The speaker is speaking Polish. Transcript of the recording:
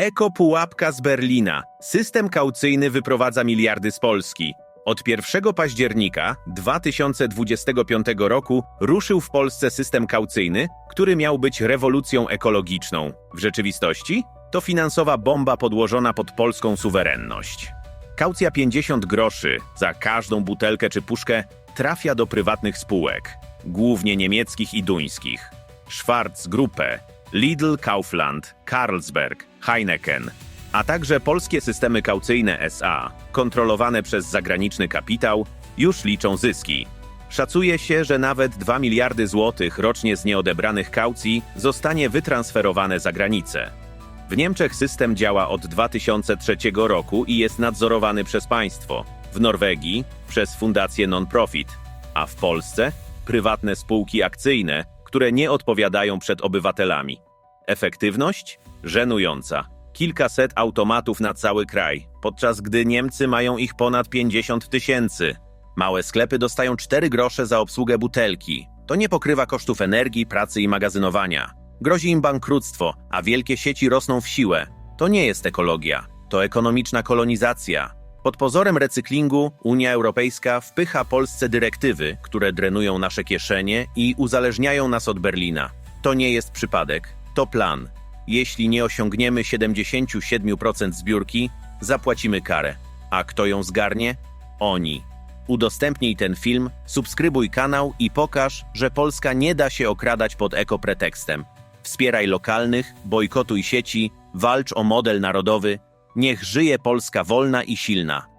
Eko-pułapka z Berlina. System kaucyjny wyprowadza miliardy z Polski. Od 1 października 2025 roku ruszył w Polsce system kaucyjny, który miał być rewolucją ekologiczną. W rzeczywistości to finansowa bomba podłożona pod polską suwerenność. Kaucja 50 groszy za każdą butelkę czy puszkę trafia do prywatnych spółek, głównie niemieckich i duńskich. Schwarz Gruppe, Lidl, Kaufland, Carlsberg, Heineken, a także polskie systemy kaucyjne SA, kontrolowane przez zagraniczny kapitał, już liczą zyski. Szacuje się, że nawet 2 miliardy złotych rocznie z nieodebranych kaucji zostanie wytransferowane za granicę. W Niemczech system działa od 2003 roku i jest nadzorowany przez państwo. W Norwegii przez fundacje non-profit, a w Polsce prywatne spółki akcyjne, które nie odpowiadają przed obywatelami. Efektywność? Żenująca. Kilkaset automatów na cały kraj, podczas gdy Niemcy mają ich ponad 50 tysięcy. Małe sklepy dostają 4 grosze za obsługę butelki. To nie pokrywa kosztów energii, pracy i magazynowania. Grozi im bankructwo, a wielkie sieci rosną w siłę. To nie jest ekologia, to ekonomiczna kolonizacja. Pod pozorem recyklingu Unia Europejska wpycha Polsce dyrektywy, które drenują nasze kieszenie i uzależniają nas od Berlina. To nie jest przypadek, to plan. Jeśli nie osiągniemy 77% zbiórki, zapłacimy karę. A kto ją zgarnie? Oni. Udostępnij ten film, subskrybuj kanał i pokaż, że Polska nie da się okradać pod ekopretekstem. Wspieraj lokalnych, bojkotuj sieci, walcz o model narodowy. Niech żyje Polska wolna i silna.